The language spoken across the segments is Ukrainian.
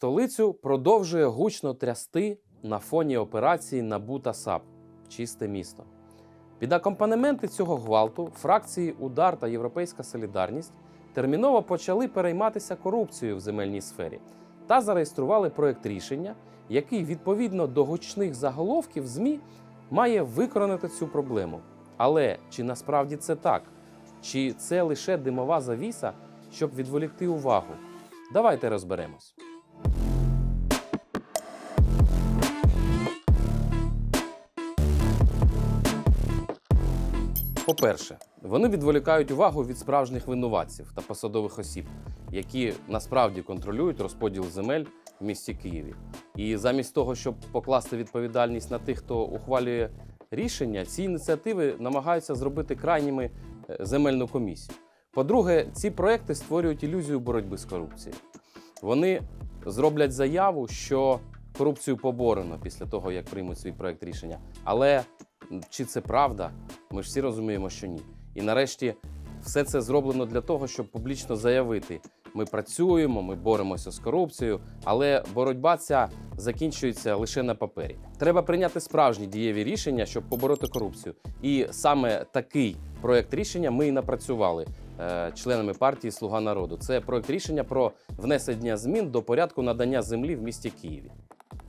Столицю продовжує гучно трясти на фоні операції НАБУ та САП Чисте місто. Під акомпанементи цього гвалту фракції Удар та Європейська Солідарність терміново почали перейматися корупцією в земельній сфері та зареєстрували проект рішення, який відповідно до гучних заголовків ЗМІ має викоренити цю проблему. Але чи насправді це так? Чи це лише димова завіса, щоб відволікти увагу? Давайте розберемось. По-перше, вони відволікають увагу від справжніх винуватців та посадових осіб, які насправді контролюють розподіл земель в місті Києві. І замість того, щоб покласти відповідальність на тих, хто ухвалює рішення, ці ініціативи намагаються зробити крайніми е, земельну комісію. По-друге, ці проекти створюють ілюзію боротьби з корупцією. Вони зроблять заяву, що корупцію поборено після того, як приймуть свій проект рішення. Але чи це правда? Ми ж всі розуміємо, що ні. І нарешті все це зроблено для того, щоб публічно заявити: ми працюємо, ми боремося з корупцією, але боротьба ця закінчується лише на папері. Треба прийняти справжні дієві рішення, щоб побороти корупцію. І саме такий проект рішення ми і напрацювали е, членами партії Слуга народу. Це проект рішення про внесення змін до порядку надання землі в місті Києві.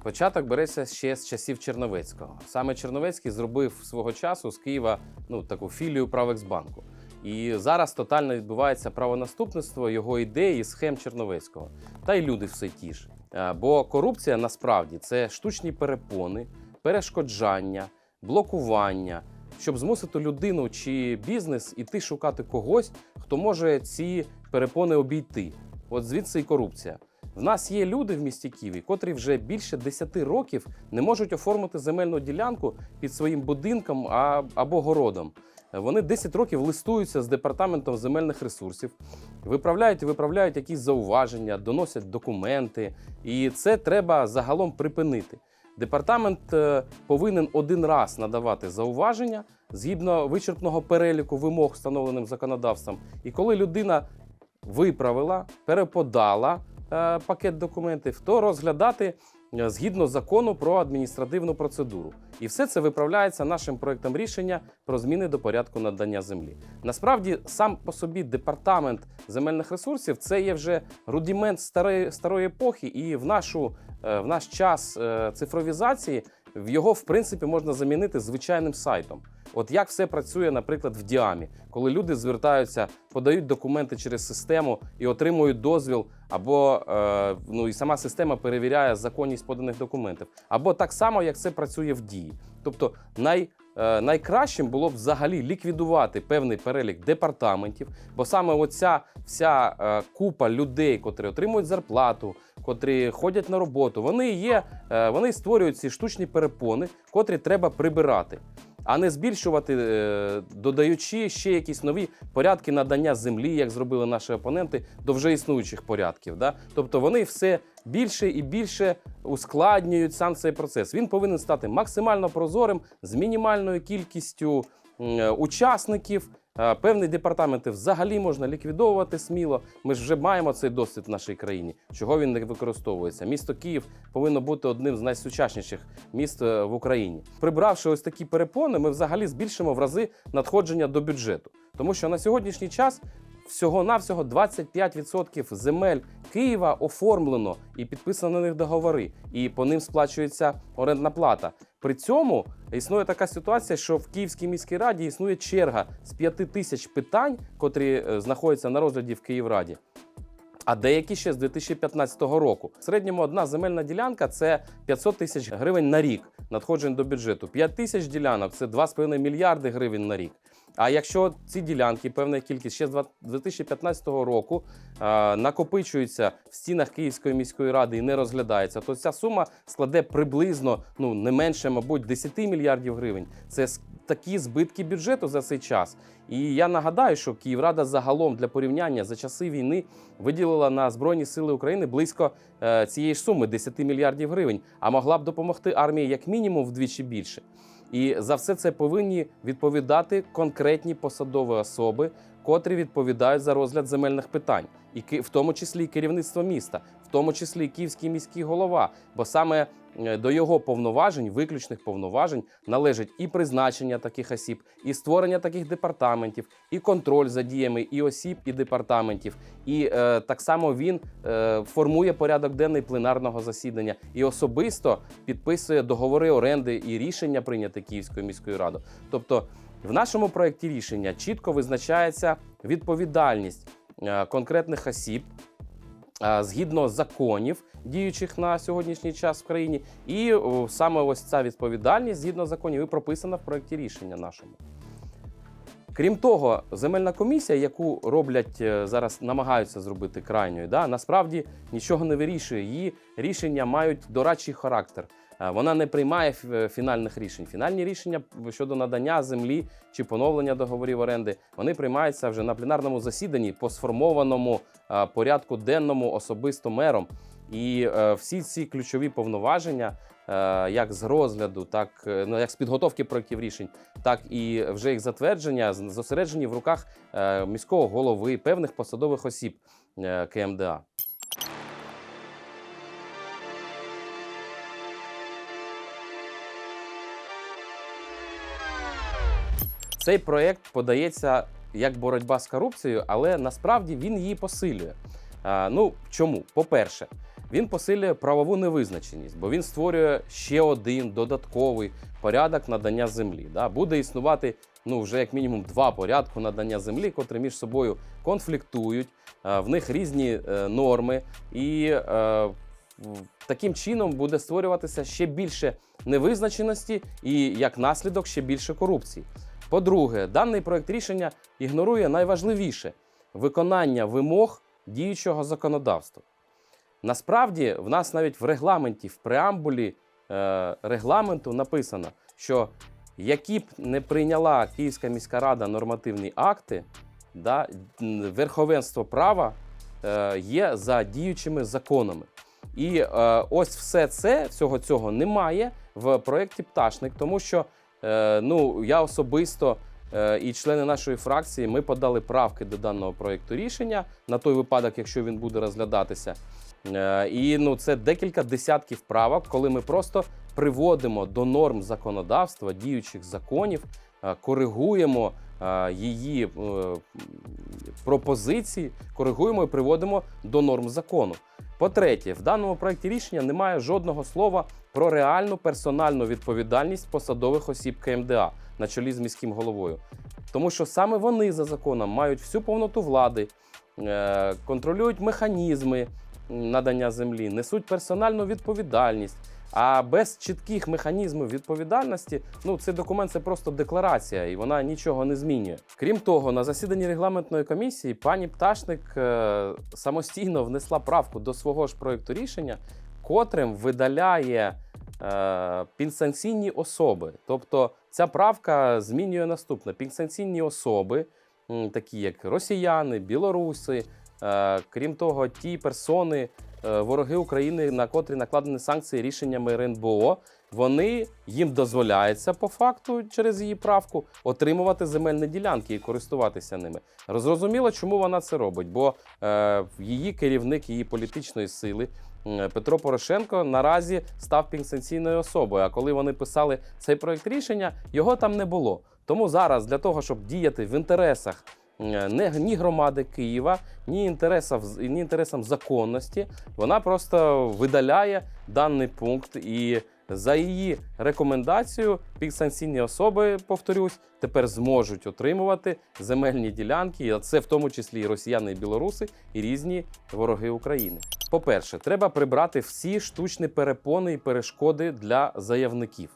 Початок береться ще з часів Черновецького. Саме Черновецький зробив свого часу з Києва ну таку філію Правексбанку. І зараз тотально відбувається правонаступництво його ідей і схем Черновецького. Та й люди все ті ж. Е, Бо корупція насправді це штучні перепони, перешкоджання, блокування, щоб змусити людину чи бізнес іти шукати когось, хто може ці перепони обійти. От звідси і корупція. В нас є люди в місті Києві, котрі вже більше 10 років не можуть оформити земельну ділянку під своїм будинком або городом. Вони 10 років листуються з департаментом земельних ресурсів, виправляють і виправляють якісь зауваження, доносять документи, і це треба загалом припинити. Департамент е, повинен один раз надавати зауваження згідно вичерпного переліку вимог, встановленим законодавством. І коли людина виправила, переподала пакет документів, то розглядати е, згідно закону про адміністративну процедуру. І все це виправляється нашим проектом рішення про зміни до порядку надання землі. Насправді, сам по собі департамент земельних ресурсів це є вже рудімент старої, старої епохи, і в нашу е, в наш час е, цифровізації в його в принципі можна замінити звичайним сайтом. От як все працює, наприклад, в Діамі, коли люди звертаються, подають документи через систему і отримують дозвіл, або е, ну і сама система перевіряє законність поданих документів, або так само, як це працює в дії. Тобто, най, е, найкращим було б взагалі ліквідувати певний перелік департаментів, бо саме оця вся е, купа людей, котрі отримують зарплату, котрі ходять на роботу, вони є, е, вони створюють ці штучні перепони, котрі треба прибирати. А не збільшувати, е, додаючи ще якісь нові порядки надання землі, як зробили наші опоненти, до вже існуючих порядків. Да? Тобто вони все більше і більше ускладнюють сам цей процес. Він повинен стати максимально прозорим з мінімальною кількістю е, учасників. Е, Певні департаменти взагалі можна ліквідовувати сміло. Ми ж вже маємо цей досвід в нашій країні. Чого він не використовується? Місто Київ повинно бути одним з найсучасніших міст е, в Україні. Прибравши ось такі перепони, ми взагалі збільшимо в рази надходження до бюджету, тому що на сьогоднішній час. Всього-навсього 25% земель Києва оформлено і підписано на них договори, і по ним сплачується орендна плата. При цьому існує така ситуація, що в Київській міській раді існує черга з 5 тисяч питань, котрі е, знаходяться на розгляді в Київраді. А деякі ще з 2015 року. В середньому одна земельна ділянка це 500 тисяч гривень на рік надходжень до бюджету. 5 тисяч ділянок це 2,5 мільярди гривень на рік. А якщо ці ділянки, певна кількість ще з 2015 року е, накопичуються в стінах Київської міської ради і не розглядається, то ця сума складе приблизно ну не менше, мабуть, 10 мільярдів гривень. Це такі збитки бюджету за цей час. І я нагадаю, що Київрада загалом для порівняння за часи війни виділила на Збройні Сили України близько е, цієї ж суми 10 мільярдів гривень, а могла б допомогти армії як мінімум вдвічі більше. І за все це повинні відповідати конкретні посадові особи котрі відповідають за розгляд земельних питань, і в тому числі і керівництво міста, в тому числі і київський міський голова. Бо саме до його повноважень, виключних повноважень, належить і призначення таких осіб, і створення таких департаментів, і контроль за діями і осіб, і департаментів. І е, так само він е, формує порядок денний пленарного засідання і особисто підписує договори оренди і рішення прийняті Київською міською радою. Тобто, в нашому проєкті рішення чітко визначається відповідальність е, конкретних осіб е, згідно законів, діючих на сьогоднішній час в країні, і саме ось ця відповідальність згідно законів і прописана в проєкті рішення нашому. Крім того, земельна комісія, яку роблять е, зараз, намагаються зробити крайньою, да, насправді нічого не вирішує. Її рішення мають дорадчий характер. Е, Вона не приймає е, фінальних рішень. Фінальні рішення щодо надання землі чи поновлення договорів оренди вони приймаються вже на пленарному засіданні по сформованому е, порядку денному особисто мером. І всі ці ключові повноваження, як з розгляду, так ну як з підготовки проєктів рішень, так і вже їх затвердження зосереджені в руках міського голови, певних посадових осіб КМДА. Цей проєкт подається як боротьба з корупцією, але насправді він її посилює. А, ну чому? По-перше, він посилює правову невизначеність, бо він створює ще один додатковий порядок надання землі. Да? Буде існувати ну, вже як мінімум два порядку надання землі, котрі між собою конфліктують, в них різні е, норми, і е, таким чином буде створюватися ще більше невизначеності і як наслідок ще більше корупції. По-друге, даний проект рішення ігнорує найважливіше виконання вимог діючого законодавства. Насправді, в нас навіть в регламенті, в преамбулі е, регламенту написано, що які б не прийняла Київська міська рада нормативні акти, да, верховенство права е, є за діючими законами. І е, ось все це, всього цього немає в проєкті Пташник, тому що ну, я особисто е, і члени нашої фракції ми подали правки до даного проєкту рішення на той випадок, якщо він буде розглядатися. Е, І ну, це декілька десятків правок, коли ми просто приводимо до норм законодавства, діючих законів, е, коригуємо е, її е, пропозиції, коригуємо і приводимо до норм закону. По-третє, в даному проєкті рішення немає жодного слова про реальну персональну відповідальність посадових осіб КМДА на чолі з міським головою. Тому що саме вони за законом мають всю повноту влади, е, контролюють механізми надання землі, несуть персональну відповідальність. А без чітких механізмів відповідальності, ну цей документ це просто декларація, і вона нічого не змінює. Крім того, на засіданні регламентної комісії пані Пташник е, самостійно внесла правку до свого ж проєкту рішення, котрим видаляє е, підсанкційні особи. Тобто ця правка змінює наступне: підсанкційні особи, такі як росіяни, білоруси, крім того, ті персони, е, вороги України, на котрі накладені санкції рішеннями РНБО, вони їм дозволяється по факту через її правку отримувати земельні ділянки і користуватися ними. Зрозуміло, чому вона це робить, бо е, її керівник її політичної сили. Петро Порошенко наразі став пенсаційною особою. А коли вони писали цей проект рішення, його там не було. Тому зараз для того, щоб діяти в інтересах е, ні громади Києва, ні інтересам, ні інтересам законності, вона просто видаляє даний пункт і. За її рекомендацією, підсанкційні особи, повторюсь, тепер зможуть отримувати земельні ділянки, а це в тому числі і росіяни, і білоруси, і різні вороги України. По-перше, треба прибрати всі штучні перепони і перешкоди для заявників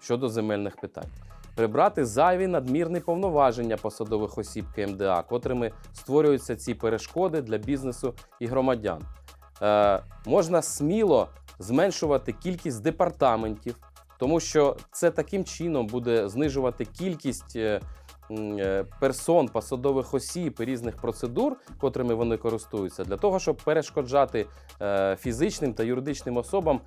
щодо земельних питань. Прибрати зайві надмірні повноваження посадових осіб КМДА, котрими створюються ці перешкоди для бізнесу і громадян. Е, можна сміло зменшувати кількість департаментів, тому що це таким чином буде знижувати кількість е, е, персон, посадових осіб і різних процедур, котрими вони користуються, для того, щоб перешкоджати е, фізичним та юридичним особам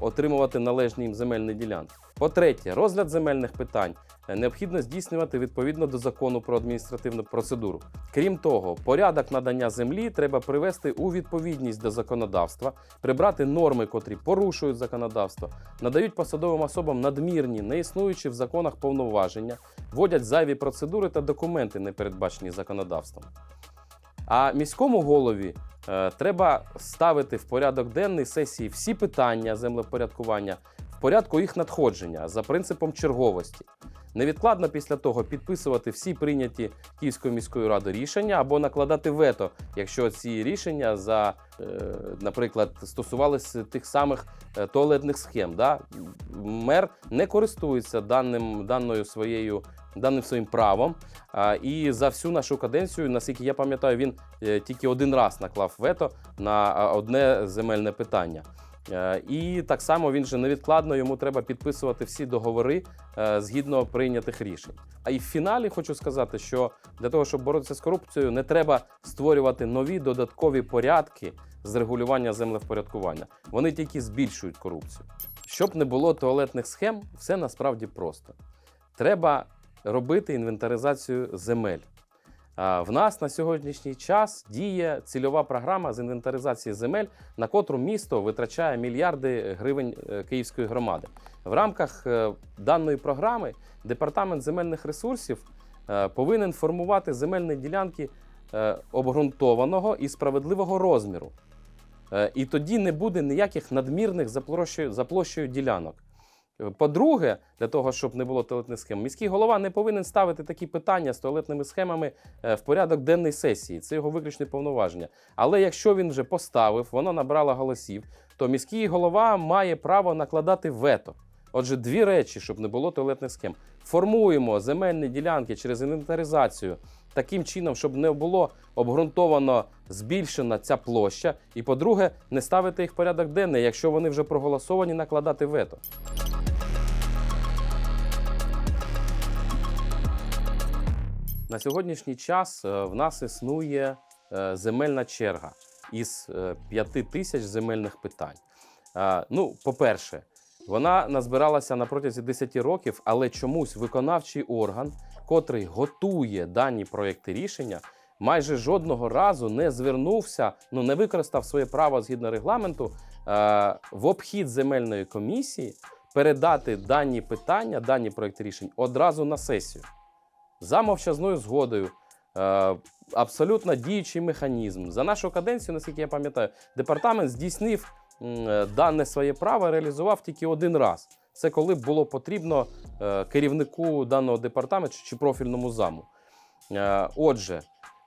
отримувати належні їм земельні ділянки. По-третє, розгляд земельних питань е, необхідно здійснювати відповідно до закону про адміністративну процедуру. Крім того, порядок надання землі треба привести у відповідність до законодавства, прибрати норми, котрі порушують законодавство, надають посадовим особам надмірні, не існуючі в законах повноваження, вводять зайві процедури та документи, не передбачені законодавством. А міському голові е, треба ставити в порядок денний сесії всі питання землепорядкування в порядку їх надходження за принципом черговості. Невідкладно після того підписувати всі прийняті Київською міською радою рішення або накладати вето, якщо ці рішення за, е, наприклад, стосувалися тих самих е, туалетних схем. Да? Мер не користується даним, даною своєю, даним своїм правом. І за всю нашу каденцію, наскільки я пам'ятаю, він е, тільки один раз наклав вето на одне земельне питання. Е, І так само він же невідкладно йому треба підписувати всі договори е, згідно прийнятих рішень. А і в фіналі хочу сказати, що для того, щоб боротися з корупцією, не треба створювати нові додаткові порядки з регулювання землевпорядкування. Вони тільки збільшують корупцію. Щоб не було туалетних схем, все насправді просто. Треба робити інвентаризацію земель. В нас на сьогоднішній час діє цільова програма з інвентаризації земель, на котру місто витрачає мільярди гривень е, Київської громади. В рамках е, даної програми департамент земельних ресурсів е, повинен формувати земельні ділянки обґрунтованого і справедливого розміру. І тоді не буде ніяких надмірних за площею ділянок. По-друге, для того, щоб не було туалетних схем, міський голова не повинен ставити такі питання з туалетними схемами е, в порядок денної сесії. Це його виключне повноваження. Але якщо він вже поставив, воно набрало голосів, то міський голова має право накладати вето. Отже, дві речі, щоб не було туалетних схем. Формуємо земельні ділянки через інвентаризацію таким чином, щоб не було обґрунтовано збільшена ця площа. І по-друге, не ставити їх в порядок денний, якщо вони вже проголосовані, накладати вето. На сьогоднішній час е, в нас існує е, земельна черга із 5 тисяч земельних питань. Е, Ну, по-перше, вона назбиралася на протязі 10 років, але чомусь виконавчий орган, котрий готує дані проекти рішення, майже жодного разу не звернувся, ну не використав своє право згідно регламенту е, в обхід земельної комісії передати дані питання, дані проекти рішень одразу на сесію за мовчазною згодою. Е, абсолютно діючий механізм. За нашу каденцію, наскільки я пам'ятаю, департамент здійснив е, дане своє право, реалізував тільки один раз. Це коли було потрібно е, керівнику даного департаменту чи профільному заму. Е, Отже,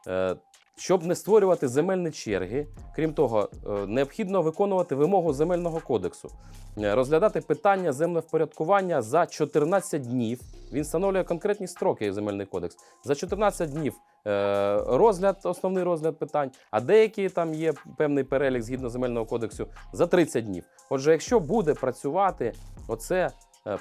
е, щоб не створювати земельні черги, крім того, е, необхідно виконувати вимогу земельного кодексу, Е, розглядати питання землевпорядкування за 14 днів. Він встановлює конкретні строки земельний кодекс. За 14 днів е, розгляд, основний розгляд питань, а деякі там є певний перелік згідно земельного кодексу за 30 днів. Отже, якщо буде працювати оце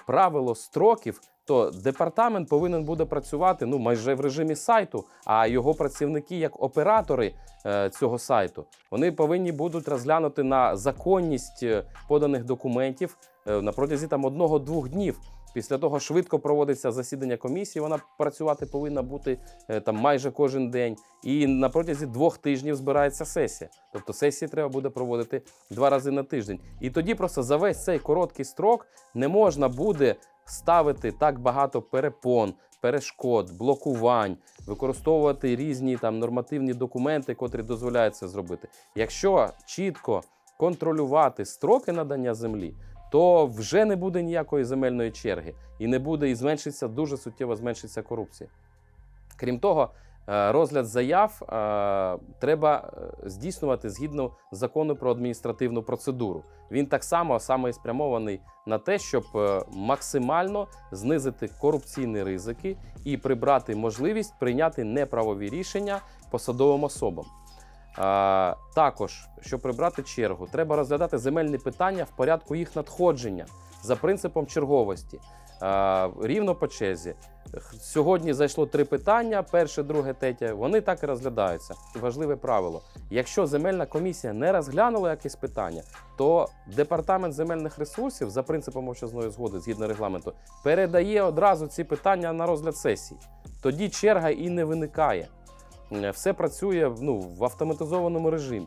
правило строків, то департамент повинен буде працювати ну майже в режимі сайту. А його працівники, як оператори е, цього сайту, вони повинні будуть розглянути на законність е, поданих документів е, на протязі там одного-двох днів. Після того швидко проводиться засідання комісії. Вона працювати повинна бути е, там майже кожен день. І на протязі двох тижнів збирається сесія. Тобто сесії треба буде проводити два рази на тиждень. І тоді просто за весь цей короткий строк не можна буде ставити так багато перепон, перешкод, блокувань, використовувати різні там нормативні документи, котрі дозволяють це зробити. Якщо чітко контролювати строки надання землі, то вже не буде ніякої земельної черги і не буде і зменшиться дуже суттєво зменшиться корупція. Крім того, розгляд заяв е, треба е, здійснювати згідно закону про адміністративну процедуру. Він так само саме спрямований на те, щоб е, максимально знизити корупційні ризики і прибрати можливість прийняти неправові рішення посадовим особам. Також, щоб прибрати чергу, треба розглядати земельні питання в порядку їх надходження за принципом черговості. Рівно по черзі. Сьогодні зайшло три питання: перше, друге, третє. Вони так і розглядаються. Важливе правило: якщо земельна комісія не розглянула якесь питання, то департамент земельних ресурсів за принципом мовчазної згоди згідно регламенту передає одразу ці питання на розгляд сесії. Тоді черга і не виникає. Все працює ну, в автоматизованому режимі.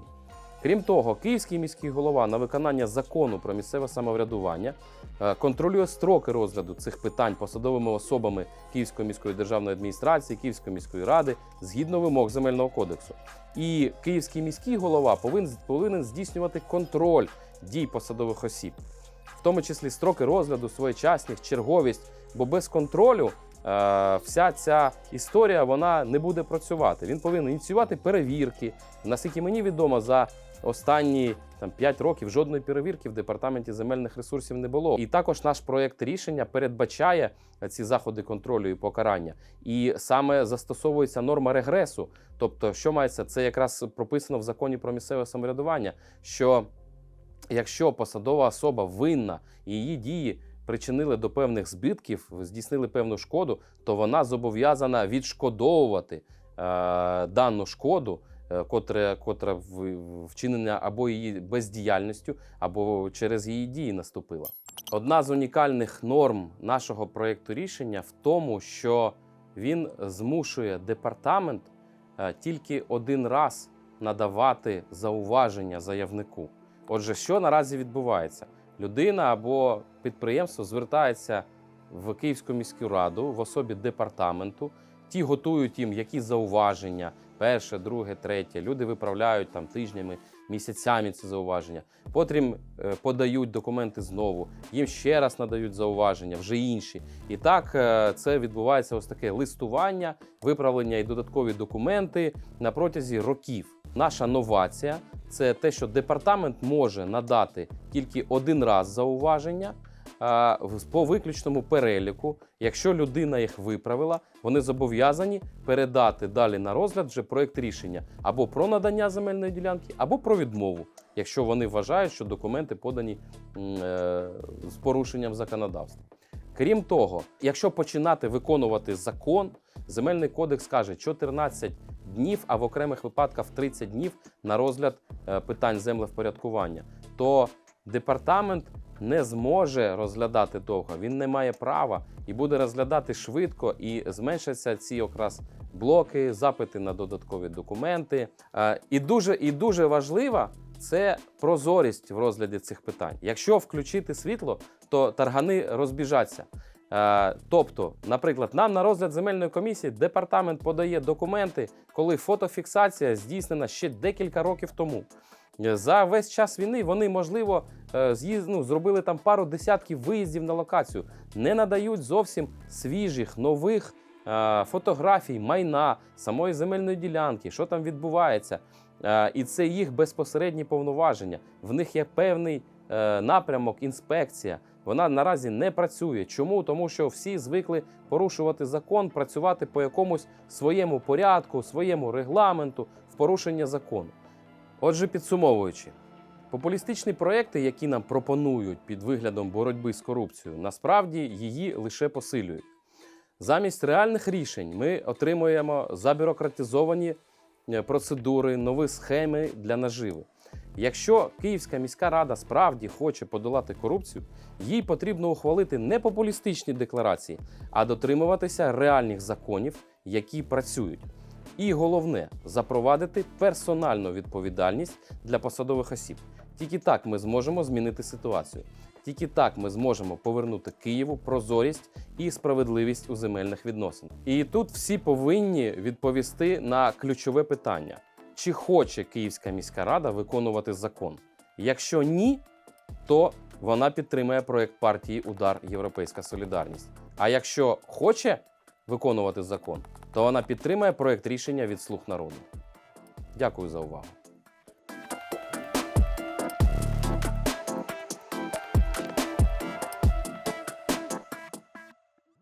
Крім того, Київський міський голова на виконання закону про місцеве самоврядування е, контролює строки розгляду цих питань посадовими особами Київської міської державної адміністрації, Київської міської ради згідно вимог земельного кодексу. І Київський міський голова повинен, повинен здійснювати контроль дій посадових осіб, в тому числі строки розгляду, своєчасність, черговість, бо без контролю е, вся ця історія вона не буде працювати. Він повинен ініціювати перевірки. Наскільки мені відомо, за останні там 5 років жодної перевірки в департаменті земельних ресурсів не було. І також наш проект рішення передбачає ці заходи контролю і покарання. І саме застосовується норма регресу. Тобто, що мається, це якраз прописано в законі про місцеве самоврядування, що якщо посадова особа винна і її дії причинили до певних збитків, здійснили певну шкоду, то вона зобов'язана відшкодовувати е, дану шкоду, котре, котра вчинена або її бездіяльністю, або через її дії наступила. Одна з унікальних норм нашого проєкту рішення в тому, що він змушує департамент е, тільки один раз надавати зауваження заявнику. Отже, що наразі відбувається? Людина або підприємство звертається в Київську міську раду в особі департаменту. Ті готують їм які зауваження, перше, друге, третє. Люди виправляють там тижнями, місяцями ці зауваження. Потім е, подають документи знову, їм ще раз надають зауваження, вже інші. І так е, це відбувається ось таке листування, виправлення і додаткові документи на протязі років. Наша новація це те, що департамент може надати тільки один раз зауваження. По виключному переліку, якщо людина їх виправила, вони зобов'язані передати далі на розгляд вже проєкт рішення або про надання земельної ділянки, або про відмову, якщо вони вважають, що документи подані е, з порушенням законодавства. Крім того, якщо починати виконувати закон, земельний кодекс каже 14 днів, а в окремих випадках 30 днів на розгляд е, питань землевпорядкування, то департамент не зможе розглядати довго, він не має права і буде розглядати швидко і зменшаться ці якраз блоки, запити на додаткові документи. Е, І дуже, і дуже важлива це прозорість в розгляді цих питань. Якщо включити світло, то таргани розбіжаться. Е, Тобто, наприклад, нам на розгляд земельної комісії департамент подає документи, коли фотофіксація здійснена ще декілька років тому. Е, За весь час війни вони, можливо, е, з'їз- ну, зробили там пару десятків виїздів на локацію, не надають зовсім свіжих, нових е, фотографій, майна, самої земельної ділянки, що там відбувається. Е, І це їх безпосередні повноваження. В них є певний е, напрямок, інспекція. Вона наразі не працює. Чому? Тому що всі звикли порушувати закон, працювати по якомусь своєму порядку, своєму регламенту в порушення закону. Отже, підсумовуючи, популістичні проекти, які нам пропонують під виглядом боротьби з корупцією, насправді її лише посилюють. Замість реальних рішень ми отримуємо забюрократизовані е, процедури, нові схеми для наживи. Якщо Київська міська рада справді хоче подолати корупцію, їй потрібно ухвалити не популістичні декларації, а дотримуватися реальних законів, які працюють. І головне запровадити персональну відповідальність для посадових осіб. Тільки так ми зможемо змінити ситуацію. Тільки так ми зможемо повернути Києву прозорість і справедливість у земельних відносинах. І тут всі повинні відповісти на ключове питання: чи хоче Київська міська рада виконувати закон? Якщо ні, то вона підтримує проект партії Удар Європейська Солідарність. А якщо хоче виконувати закон, то вона підтримує проект рішення від слуг народу. Дякую за увагу.